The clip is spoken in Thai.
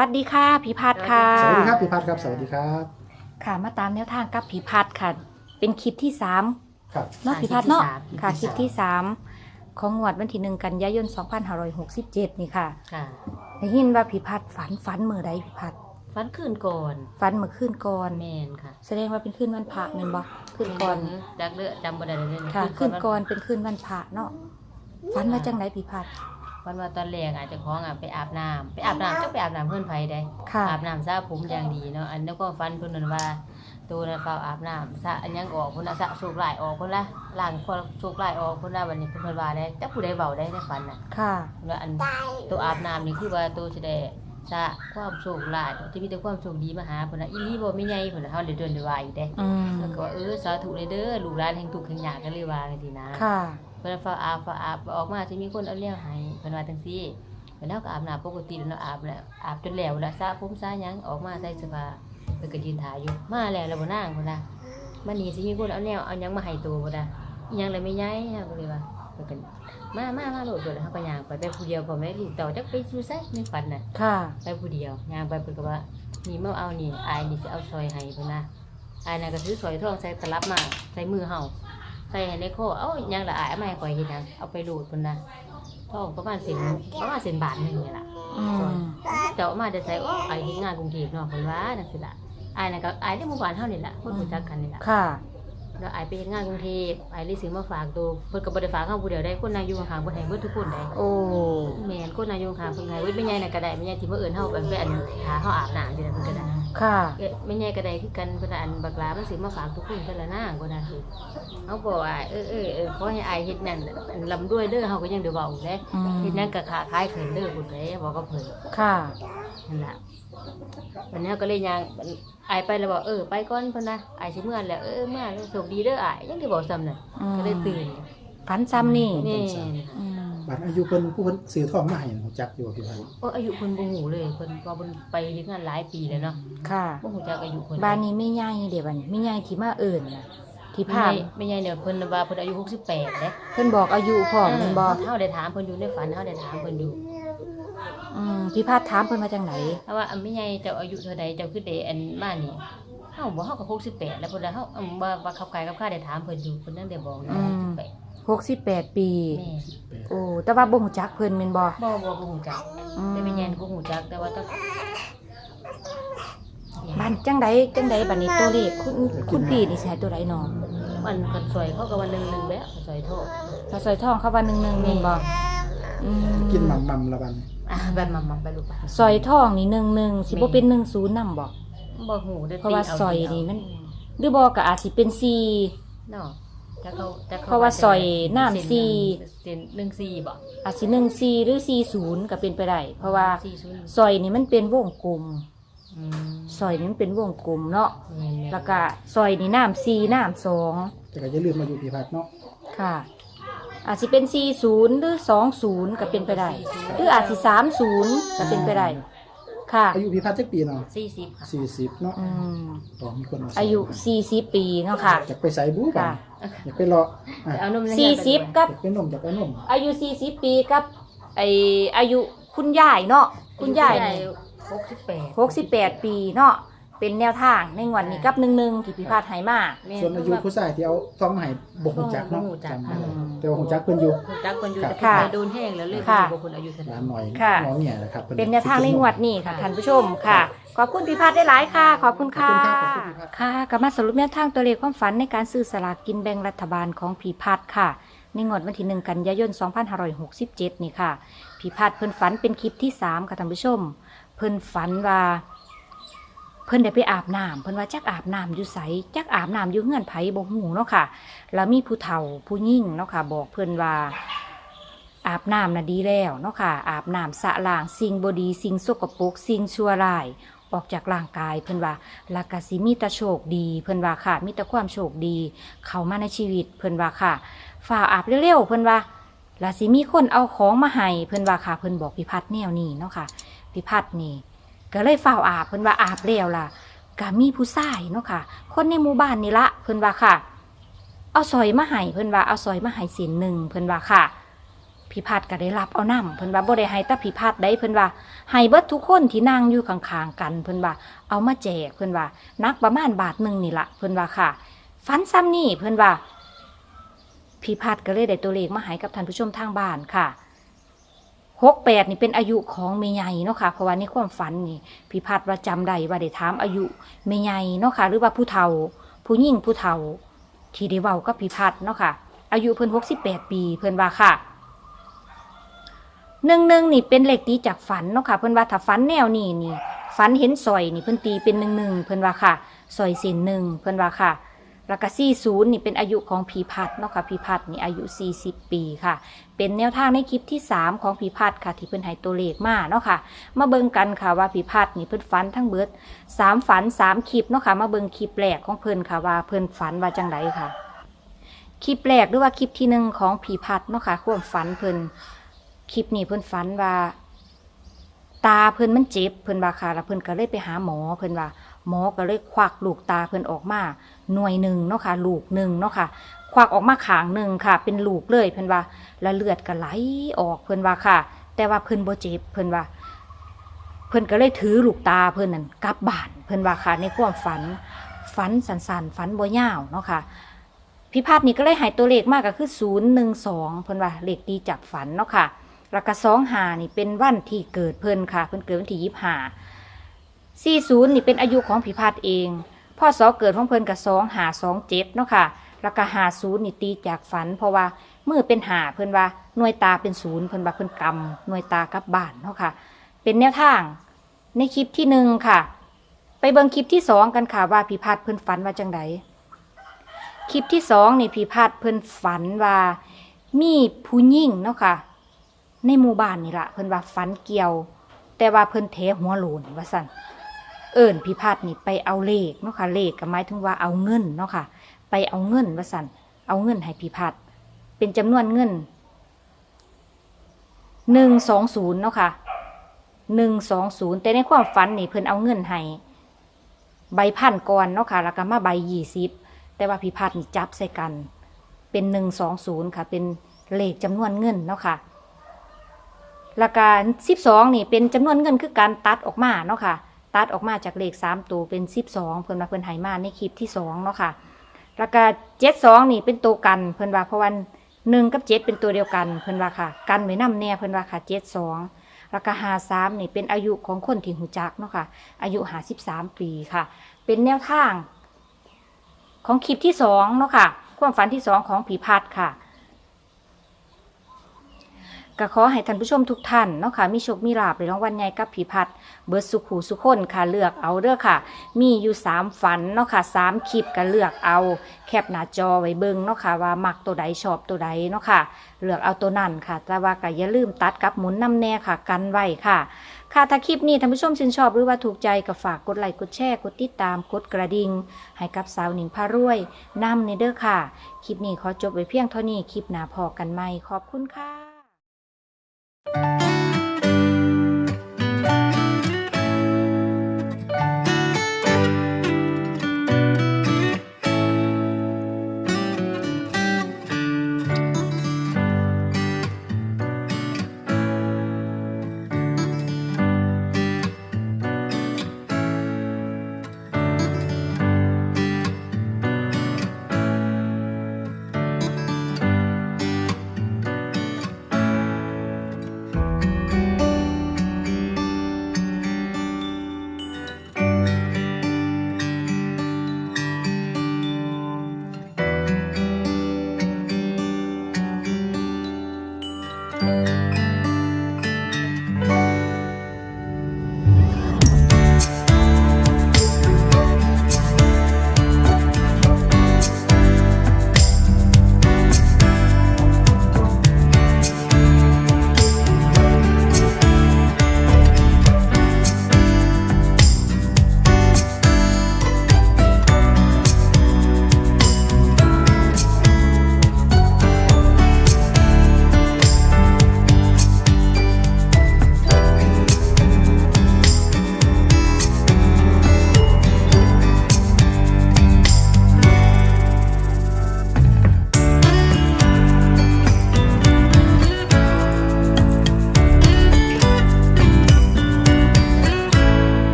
สวัสดีค่ะพิพัฒน์ค่ะ สวัสดีครับพี่พัฒน์ครับสวัสดีครับค่ะ มาตามแนวทางกับพิพัฒน์ค่ะ เป็นคลิปที่สามครับ เนาะค่ะพิพัฒน์เนาะคลิปที่สาม ค่ะคคลิลิปปที่ที่สาสามของงวดวันที่หนึ่งกันยายน 2567 นี่ค่ะค่ะได้ยินว่าพิพัฒน์ฝันฝันมือใดพิพัฒน์ฟันคืนก่อนฝันเมื่อคืนก่อน แมนค่ะแสดงว่าเป็นคืนวันพระแม่นบ่คืนก่อนดักเลือจำบ่ได้เลยค่ะคืนก่อนเป็นคืนวันพระเนาะฝันว่าจังไดพิพัฒน์ วันว่าตอนแรกอาจจะคล้องอะไปอาบน้ำไปอาบน้ำจะไปอาบน้ำเพื่อนไผได้ค่ะ อาบน้ำซะผมอย่างดีเนาะอันนั้นก็ฟันเพิ่นนั่นว่าตัวนั้นเฝ้าอาบน้ำซะอันยังออกพุ่นน่ะสะสูกหลายออกพุ่นละล้างคนสูกหลายออกพุ่นละวันนี้เพิ่นว่าได้จักผู้ใดเว้าได้ในฝันน่ะค่ะว่าอันตัวอาบน้ำนี่คือว่าตัวสิได้สะความโชคลาภที่มีแต่ความโชคดีมาหาพุ่นน่ะอีหลีบ่มีใหญ่พุ่นน่ะเฮาได้เดินได้ว่าอีกเด้อืมแล้วก็ว่าเออสาธุเลยเด้อลูกหลานแห่งทุกข์แห่งยากกันเลยว่าจังซี่นะค่ะ เพิ่นฟ้าอาบฟ้าอาบออกมาสิมีคนเอาเลี้ยงให้เพิ่นว่าจังซี่เพิ่นเฮาก็อาบน้ำปกติแล้วเนาะอาบแล้วอาบจนแล้วแล้วสระผมสระหยังออกมาใส่เสื้อผ้าเพิ่นก็ยืนถ่ายอยู่มาแล้วแล้วบ่นางพุ่นน่ะมานี่สิมีคนเอาแนวเอาหยังมาให้ตัวพุ่นน่ะอิหยังเลยไม่ย้ายเฮาก็เลยว่าเพิ่นก็มามามาโลดโดดเฮาก็ย่างไปไปผู้เดียวพอแม่ลูกเต่าจักไปอยู่ไสในฝันน่ะค่ะ ไปผู้เดียวย่างไปเพิ่นก็ว่านี่มาเอานี่อายนี่สิเอาซอยให้เพิ่นนะอายน่ะก็ซื้อซอยทองใส่ตลับมาใส่มือเฮา ใส่ให้ในโคเอ้าหยังละอายเอามาให้ข่อยเฮ็ดหยังเอาไปรูดเพิ่นนะทองประมาณเส้นประมาณเส้นบาทหนึงนี่ล่ะอืมเจ้าเอามาจะใส่โอ้อายเฮ็ดงานกรุงเทพเนาะเพิ่นว่าจังซี่ล่ะอายน่ะก็อายในหมู่บ้านเฮานี่ล่ะคนรู้จักกันนี่ล่ะค่ะ แล้วอายไปเฮ็ดงานกรุงเทพอายเลยซื้อมาฝากตัวเพิ่นก็บ่ได้ฝากเฮาผู้เดียวได้คนนางอยู่ข้างๆเพิ่นให้เบิดทุกคนได้โอ้ แม่นคนนางอยู่ข้างๆเพิ่นให้เบิดแม่ใหญ่น่ะก็ได้แม่ใหญ่ที่มาเอิ้นเฮาไปไปอันหาเฮาอาบน้ำนี่ล่ะเพิ่นก็ได้ค่ะ เอ๊ะไม่ใหญ่ก็ได้คือกันเพิ่นว่าอันบักหลามันสิมาฝากทุกคนเพิ่นละนางพุ่นน่ะสิเฮาบอกว่าเออเออเออขอให้อายเฮ็ดนั่นอันลำด้วยเด้อเฮาก็ยังได้เว้าเด้อืม เฮ็ดนั่นก็ค้าขายขึ้นเด้อพุ่นเด้บอกกับเพิ่น ค่ะ นั่นล่ะวันนี้ก็เลยยังอายไปแล้วบอกเออไปก่อนเพิ่นนะอายสิเมื่อแล้วเออเมื่อแล้วโชคดีเด้ออายยังได้บอกซ้ำน่ะอืม ก็เลยตื่นฝันซ้ำนี่นี่อืมบัตรอายุเพิ่นผู้เพิ่นซื้อทองมาให้ผมจักอยู่ว่าพี่พัฒน์โอ้อายุเพิ่นบ่ฮู้เลยเพิ่นว่าเพิ่นไปเฮ็ดงานหลายปีแล้วเนาะค่ะ บ่ฮู้จักอายุเพิ่นบ้านนี้ไม่ใหญ่เดี๋ยวบัดนี้ไม่ใหญ่ที่มาเอิ่นน่ะที่ไม่ผ่าใช่นไม่ใช่เนี่ยเพิ่นว่าเพิ่นอายุ68เด้เพิ่นบอกอายุพร้อมแม่นบ่เฮาได้ถามเพิ่นอยู่ในฝันเฮาได้ถามเพิ่นอยู่ อืมพี่พาดถามเพิ่นมาจังไหนถ้าว่าอันไม่ใหญ่เจ้าอายุเท่าใดเจ้าคือได้อันมานี่เฮาบ่เฮาก็68แล้วเพิ่นว่าเฮาอืมว่าว่าขับกายกับข้าได้ถามเพิ่นอยู่เพิ่นนั่นได้บอกนะ68 68ปีแม่โอ้แต่ว่าบ่ฮู้จักเพิ่นแม่นบ่บ่บ่บ่ฮู้จักอืมแต่ไม่ใหญ่บ่ฮู้จักแต่ว่าต้องบ้านจังไดจังไดบัดนี้ตัวเลขคุณคุณพี่นี่สิให้ตัวใดน้องมันก็ซอยเขาก็วันหนึงหนึงแล้วซอยโทษถ้าซอยทองเขาว่า1 1แม่นบ่อืม กินหม่ำๆละบัดนอะบัดมัมๆไปลูกไปซอยทองนี่1 1สิบ่เป็น10นำบ่บ่ฮู้ได้เพราะว่าซอยนี่มัน หรือบ่ก็อาจสิเป็น4เนาะจักเขาจักเพราะว่าซอยน้ำสี่ เส้นหนึ่งสี่บ่อาจสิ14หรือ40ก็เป็นไปได้เพราะว่าสี่ศูนย์ซอยนี่มันเป็นวงกลมอืมซอยนี่มันเป็นวงกลมเนาะแม่นๆแล้วก็ซอยนี่น้ำสี่น้ำสองแต่ก็อย่าลืมมาอยู่พี่พัฒน์เนาะค่ะ อาจจะเป็นสี่ศูนย์หรือสองศูนย์ก็เป็นไปได้ หรืออาจจะสามศูนย์ก็เป็นไปได้ ค่ะ อายุพี่พัฒน์จักปีเนาะสี่สิบค่ะ40เนาะอืมอ๋อมีคนเอายุสี่สิบปีเนาะค่ะ อยากไปใส่บู๊ป่ะค่ะ อยากไปรออะเอานมในสี่สิบไปด้วยกับ อยากไปนมอยากไปนมอายุสี่สิบปีกับไออายุคุณยายเนาะคุณยายนี่หกสิบแปดหกสิบแปดปีเนาะ เป็นแนวทางในงวันนี้กับหนึ่งหนึ่งที่พิพาทไหมาแม่ส่วนอายุผู้ชายที่เอาทองมาให้บ่ฮู้จักเนาะบ่ฮู้จัก จำไม่ได้อืมแต่ว่าฮู้จักเพิ่นอยู่ฮู้จักคนอยู่ครับแต่ไปโดนแห้งแล้วเลยค่ะบ่คนอายุเท่าหไหลาร่ นหน่อยค่ะ น้องเนี่ยนะครับเป็นแนวทางในงวดนี้ค่ะท่านผู้ชมค่ะ ขอบคุณพิพัฒน์ได้หลายค่ะ ขอบคุณขอบค่ะคุณครับขอบคุณพี่พัฒน์ ค่ะกลับมาสรุปแนวทางตัวเลขความฝันในการซื้อสลากกินแบ่งรัฐบาลของผีพัดค่ะ ในงวดวันที่หนึ่งกันยายน 2567 นี่ค่ะผีพัดเพิ่นฝันเป็นคลิปที่ 3 ค่ะท่านผู้ชม เพิ่นฝันว่า เพิ่นได้ไปอาบน้ำเพิ่นว่าจักอาบน้ำอยู่ไสจักอาบน้ำอยู่เฮือนไผบ่ฮู้เนาะค่ะ แล้วมีผู้เฒ่าผู้ยิ่งเนาะค่ะ บอกเพิ่นว่าอาบน้ำน่ะดีแล้วเนาะค่ะ อาบน้ำสะล้างสิ่งบดีสิ่งสกปรกสิ่งชั่วร้ายออกจากร่างกายเพิ่นว่าล้วก็สิมีต่โชคดี เพิ่นว่าค่ะ มีแต่ความโชคดี เข้ามาในชีวิตเพิ่นว่าค่ะฝ่าอาบเร็วๆเพิ่นว่าล้วสิมีคนเอาของมาให้เพิ่นว่าค่ะ เพิ่นบอกพิพัฒน์แนวนี้เนาะค่ะพิพัฒน์นี่ ก็เลยเฝ่าอาบเพิ่นว่าอาบแล้วล่ะก็มีผู้ชายเนาะค่ะ คนในหมู่บ้านนี่ละเพิ่นว่าค่ะ เอาซอยมาให้เพิ่นว่าเอาซอยมาให้ส้นหนึ่งเพิ่นว่าค่ะพี่พัดก็ได้รับเอานํเพิ่นว่าบ่ได้ให้แต่พี่พัดได้เพิ่นว่าให้เบิดทุกคนที่นั่งอยู่ข้างๆกันเพิ่นว่าเอามาแจกเพิ่นว่านักประมาณบาทหนึงนี่ละเพิ่นว่าค่ะฟันซ้ำนี่เพิ่นว่าพี่พัดก็เลยได้ตัวเลขมาให้กับท่านผู้ชมทางบ้านค่ะ หกแปดนี่เป็นอายุของเมยใหญ่เนาะค่ะเพราะว่าในความฝันนี่พี่พัดว่าจำได้ว่าได้ถามอายุเมยใหญ่เนาะค่ะหรือว่าผู้เฒ่า ผู้หญิงผู้เฒ่า ที่ได้เว้ากับพี่พัดเนาะค่ะ อายุเพิ่นหกสิบแปดปีเพิ่นว่าค่ะหนึ่งหนึ่งนี่เป็นเลขตีจากฝันเนาะค่ะ เพิ่นว่าถ้าฝันแนวนี้นี่ฝันเห็นสอยนี่เพิ่นตีเป็นหนึ่งหนึ่งเพิ่นว่าค่ะสอยเส้นหนึ่งเพิ่นว่าค่ะ แล้วก็40นี่เป็นอายุของผีพัดเนาะค่ะผีพัดนี่อายุ 40 ปีค่ะ เป็นแนวทางในคลิปที่ 3 ของผีพัดค่ะ ที่เพิ่นให้ตัวเลขมาเนาะค่ะ มาเบิ่งกันค่ะว่าผีพัดนี่เพิ่นฝันทั้งเบิด3ฝัน 3 คลิปเนาะค่ะ มาเบิ่งคลิปแรกของเพิ่นค่ะว่าเพิ่นฝันว่าจังไดค่ะ คลิปแรกหรือว่าคลิปที่หนึ่งของผีพัดเนาะค่ะความฝันเพิ่นคลิปนี้เพิ่นฝันว่า ตาเพิ่นมันเจ็บเพิ่นว่าค่ะแล้วเพิ่นก็เลยไปหาหมอเพิ่นว่า หมอก็เลยควักลูกตาเพิ่นออกมาหน่วยหนึ่งเนาะค่ะลูกหนึ่งเนาะค่ะ ควักออกมาขางหนึ่งค่ะ เป็นลูกเลยเพิ่นว่า แล้วเลือดก็ไหลออกเพิ่นว่าค่ะ แต่ว่าเพิ่นบ่เจ็บเพิ่นว่า เพิ่นก็เลยถือลูกตาเพิ่นนั่นกลับบ้านเพิ่นว่าค่ะในความฝันฝันสันๆฝันบ่ยาวเนาะค่ะพิพาทนี้ก็เลยหายตัวเลขมากก็คือศูนย์หนึ่งสองเพิ่นว่าเลขดีจากฝันเนาะค่ะ แล้วก็สองหานี่เป็นวันที่เกิดเพิ่นค่ะ เพิ่นเกิดวันที่ยี่ห้าสี่ศูนย์นี่เป็นอายุของผีพัดเองพ่อสอเกิดของเพิ่นกับสองหาสองเจ็ดเนาะค่ะ แล้วก็หาศูนย์นี่ตีจากฝัน เพราะว่าเมื่อเป็นหาเพิ่นว่าหน่วยตาเป็นศูนย์เพิ่นว่าเพิ่นกำหน่วยตากับบ้านเนาะค่ะ เป็นแนวทางในคลิปที่หนึ่งค่ะ ไปเบิ่งคลิปที่สองกันค่ะว่าผีพัดเพิ่นฝันว่าจังไดคลิปที่สองนี่ผีพัดเพิ่นฝันว่ามีผู้หญิงเนาะค่ะ ในหมู่บ้านนี่ละเพิ่นว่าฝันเกี่ยว แต่ว่าเพิ่นเทหัวโลนว่าสั่นเอิญพิพัฒน์นี่ไปเอาเลขเนาะค่ะเลขก็หมายถึงว่าเอาเงินเนาะค่ะ ไปเอาเงินว่าสันเอาเงินให้พิพัฒน์เป็นจำนวนเงินหนึ่งสองศูนย์เนาะค่ะหนึ่งสองศูนย์แต่ในความฝันนี่เพิ่นเอาเงินให้ใบพันก่อนเนาะค่ะแล้วก็มาใบยี่สิบแต่ว่าพิพัฒน์นี่จับใส่กัน เป็นหนึ่งสองศูนย์ค่ะ เป็นเลขจำนวนเงินเนาะค่ะ แล้วก็สิบสองนี่เป็นจำนวนเงินคือการตัดออกมาเนาะค่ะ ตัดออกมาจากเลขสามตัวเป็นสิบสองเพิ่นว่าเพิ่นหายมาในคลิปที่สองเนาะค่ะ แล้วก็เจ็ดสองนี่เป็นตัวกันเพิ่นว่าเพราะวันหนึ่งกับเจ็ดเป็นตัวเดียวกันเพิ่นว่าค่ะ กันไว้นำแน่เพิ่นว่าค่ะเจ็ดสองแล้วก็หาสามนี่เป็นอายุของคนที่หูจักเนาะค่ะ อายุหาสิบสามปีค่ะ เป็นแนวทางของคลิปที่สองเนาะค่ะ ความฝันที่สองของผีพัดค่ะ ก็ขอให้ท่านผู้ชมทุกท่านเนาะค่ะมีโชคมีลาภในรางวัลใหญ่กับผีพัดเบิร์ดสุขหูสุขคนค่ะเลือกเอาเด้อค่ะ มีอยู่สามฝันเนาะค่ะสามคลิปก็เลือกเอา แคปหน้าจอไว้เบิ่งเนาะค่ะว่ามักตัวใดชอบตัวใดเนาะค่ะ เลือกเอาตัวนั้นค่ะ แต่ว่าก็อย่าลืมตัดกับหมุนน้ำแน่ค่ะ กันไว้ค่ะ ค่ะถ้าคลิปนี้ท่านผู้ชมชื่นชอบหรือว่าถูกใจก็ฝากกดไลค์กดแชร์กดติดตามกดกระดิ่งให้กับสาวหนิงพารวยนำในเด้อค่ะ คลิปนี้ขอจบไว้เพียงเท่านี้คลิปหน้าพอกันใหม่ขอบคุณค่ะ